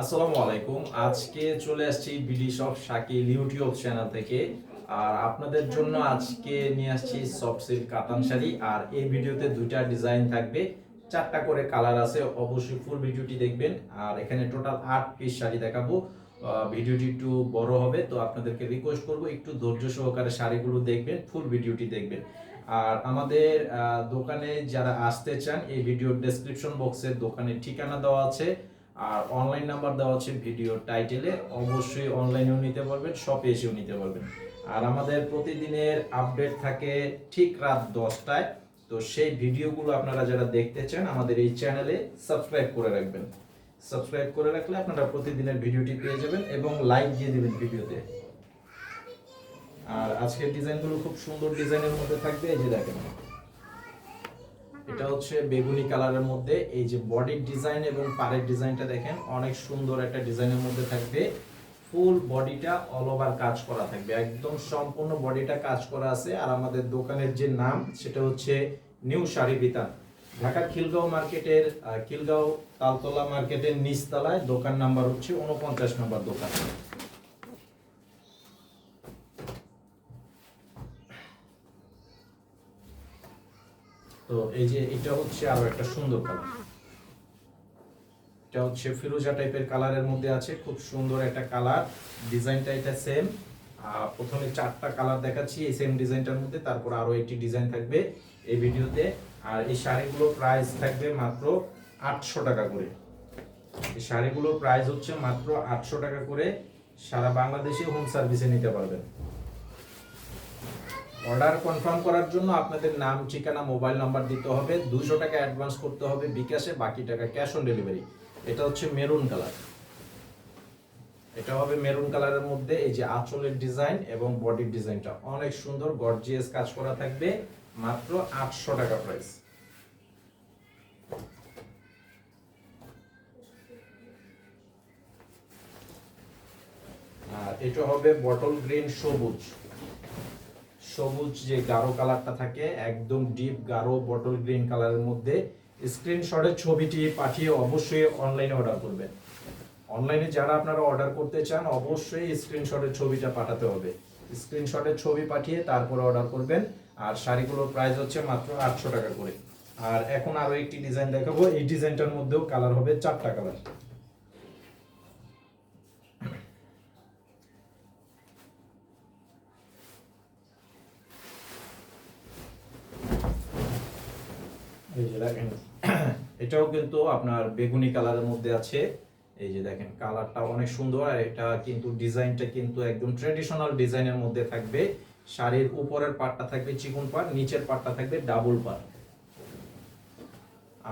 আসসালামু আলাইকুম। আজকে চলে আসছি BD shop Shakil YouTube channel থেকে। আর আপনাদের জন্য আজকে নিয়ে আসছি সফট কাতান শাড়ি। আর এই ভিডিওতে দুইটা ডিজাইন থাকবে। চারটা করে কালার আছে, অবশ্যই ফুল ভিডিওটি দেখবেন। আর এখানে টোটাল আট পিস শাড়ি দেখাবো। ভিডিওটি একটু বড় হবে, তো আপনাদেরকে রিকোয়েস্ট করব, একটু ধৈর্য সহকারে শাড়িগুলো দেখবেন ফুল ভিডিওটি দেখবেন। আর আমাদের দোকানে যারা আসতে চান, এই ভিডিওর ডেসক্রিপশন বক্সে দোকানের ঠিকানা দেওয়া আছে। আর অনলাইন নাম্বার দেওয়া আছে ভিডিও টাইটেলে অবশ্যই অনলাইনেও নিতে পারবেন শপে এসেও নিতে পারবেন। আর আমাদের প্রতিদিনের আপডেট থাকে ঠিক রাত দশটায়। তো সেই ভিডিওগুলো আপনারা যারা দেখতে চান, আমাদের এই চ্যানেলে সাবস্ক্রাইব করে রাখবেন। সাবস্ক্রাইব করে রাখলে আপনারা প্রতিদিনের ভিডিওটি পেয়ে যাবেন এবং লাইক দিয়ে দেবেন ভিডিওতে আর আজকের ডিজাইনগুলো খুব সুন্দর ডিজাইনের মধ্যে থাকবে, এই যে দেখেন। এটা হচ্ছে বেগুনি কালারের মধ্যে। এই যে বডির ডিজাইন এবং পাড়ের ডিজাইনটা দেখেন, অনেক সুন্দর একটা ডিজাইনের মধ্যে থাকবে। ফুল বডিটা অল ওভার কাজ করা থাকবে। একদম সম্পূর্ণ বডিটা কাজ করা আছে। আর আমাদের দোকানের যে নাম, সেটা হচ্ছে নিউ শাড়ি বিতান। ঢাকার খিলগাঁও মার্কেটের খিলগাঁও তালতলা মার্কেটের নিচতলায় দোকান নাম্বার হচ্ছে উনপঞ্চাশ নম্বর দোকান। তো এই যে এটা হচ্ছে আরও একটা সুন্দর কালার এটা হচ্ছে ফিরোজা টাইপের কালারের মধ্যে আছে, খুব সুন্দর একটা কালার ডিজাইনটা এটা সেম প্রথমে চারটা কালার দেখাচ্ছি, এই সেম ডিজাইনটার মধ্যে, তারপর আরও একটি ডিজাইন থাকবে এই ভিডিওতে। আর এই শাড়িগুলোর প্রাইস থাকবে মাত্র আটশো টাকা করে। এই শাড়িগুলোর প্রাইস হচ্ছে মাত্র আটশো টাকা করে। সারা বাংলাদেশে হোম সার্ভিসে নিতে পারবেন। অর্ডার কনফার্ম করার জন্য আপনাদের নাম, ঠিকানা, মোবাইল নাম্বার দিতে হবে। দুশো টাকা অ্যাডভান্স করতে হবে বিকাশে, বাকি টাকা ক্যাশ অন ডেলিভারি। এটা হচ্ছে মেরুন কালার। এটা হবে মেরুন কালারের মধ্যে এই যে আঁচলের ডিজাইন এবং বডির ডিজাইনটা। অনেক সুন্দর, গর্জিয়াস কাজ করা থাকবে, মাত্র আটশো টাকা প্রাইস। আর এটা হবে বটল গ্রিন সবুজ। সবুজ যে গাঢ় কালারটা থাকে, একদম ডিপ গাঢ় বটল গ্রিন কালারের মধ্যে স্ক্রিনশটের ছবিটি পাঠিয়ে অবশ্যই অনলাইনে অর্ডার করবেন। অনলাইনে যারা আপনারা অর্ডার করতে চান, অবশ্যই স্ক্রিনশটের ছবিটা পাঠাতে হবে। স্ক্রিনশটের ছবি পাঠিয়ে তারপরে অর্ডার করবেন, আর শাড়িগুলোর প্রাইস হচ্ছে মাত্র আটশো টাকা করে। আর এখন আরও একটি ডিজাইন দেখাবো, এই ডিজাইনটার মধ্যেও কালার হবে চারটা কালার এই যে দেখেন, এটাও কিন্তু আপনার বেগুনি কালারের মধ্যে আছে। এই যে দেখেন কালারটা অনেক সুন্দর আর এটা কিন্তু ডিজাইনটা কিন্তু একদম ট্রেডিশনাল ডিজাইনের মধ্যে থাকবে। শাড়ির উপরের পাটটা থাকবে চিকন পাট, নিচের পাটটা থাকবে ডাবল পাট।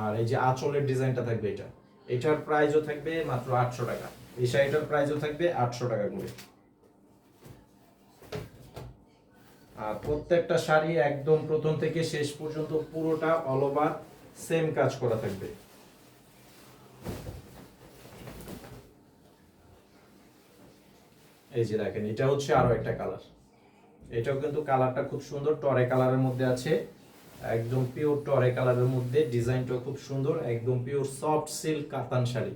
আর এই যে আঁচলের ডিজাইনটা থাকবে এটা। এটার প্রাইসও থাকবে মাত্র আটশো টাকা। এই শাড়িটার প্রাইসও থাকবে আটশো টাকা করে। আর প্রত্যেকটা শাড়ি একদম প্রথম থেকে শেষ পর্যন্ত পুরোটা অল ওভার সেম কাজ করা থাকবে। এই যে দেখেন, এটা হচ্ছে আরও একটা কালার এটাও কিন্তু কালারটা খুব সুন্দর, টরে কালারের মধ্যে আছে। একদম পিওর টরে কালারের মধ্যে ডিজাইনটাও খুব সুন্দর, একদম পিওর সফট সিল্ক কাতান শাড়ি।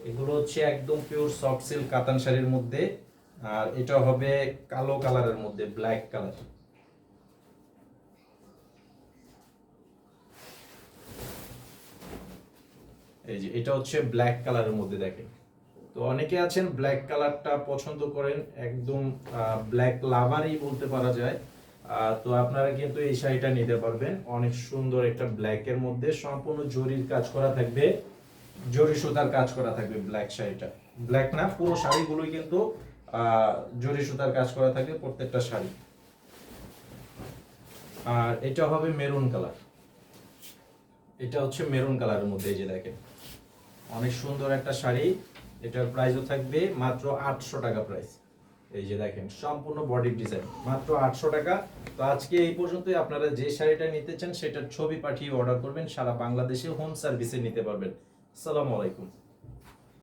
এগুলো হচ্ছে একদম পিওর সফট সিল্ক কাতান শাড়ির মধ্যে, আর এটা হবে কালো কালারের মধ্যে ব্ল্যাক কালার এই যে, এটা হচ্ছে ব্ল্যাক কালারের মধ্যে দেখেন। তো অনেকে আছেন ব্ল্যাক কালারটা পছন্দ করেন, একদম ব্ল্যাক লাভারই বলতে পারা যায়। তো আপনারা কিন্তু এই শাড়িটা নিতে পারবেন। অনেক সুন্দর একটা ব্ল্যাকের মধ্যে সম্পূর্ণ জরির কাজ করা থাকবে, জরি সুতার কাজ করা থাকবে ব্ল্যাক শাড়িটা। ব্ল্যাক না, পুরো শাড়িগুলোই কিন্তু জরি সুতার কাজ করা থাকবে প্রত্যেকটা শাড়ি। আর এটা হবে মেরুন কালার এটা হচ্ছে মেরুন কালারের মধ্যে, এই যে দেখেন। অনেক সুন্দর একটা শাড়ি। এটার প্রাইসও থাকবে মাত্র আটশো টাকা প্রাইস এই যে দেখেন, সম্পূর্ণ বডির ডিজাইন মাত্র আটশো টাকা। তো আজকে এই পর্যন্তই। আপনারা যে শাড়িটা নিতে চান, সেটার ছবি পাঠিয়ে অর্ডার করবেন। সারা বাংলাদেশে হোম সার্ভিসে নিতে পারবেন। আসসালামু আলাইকুম।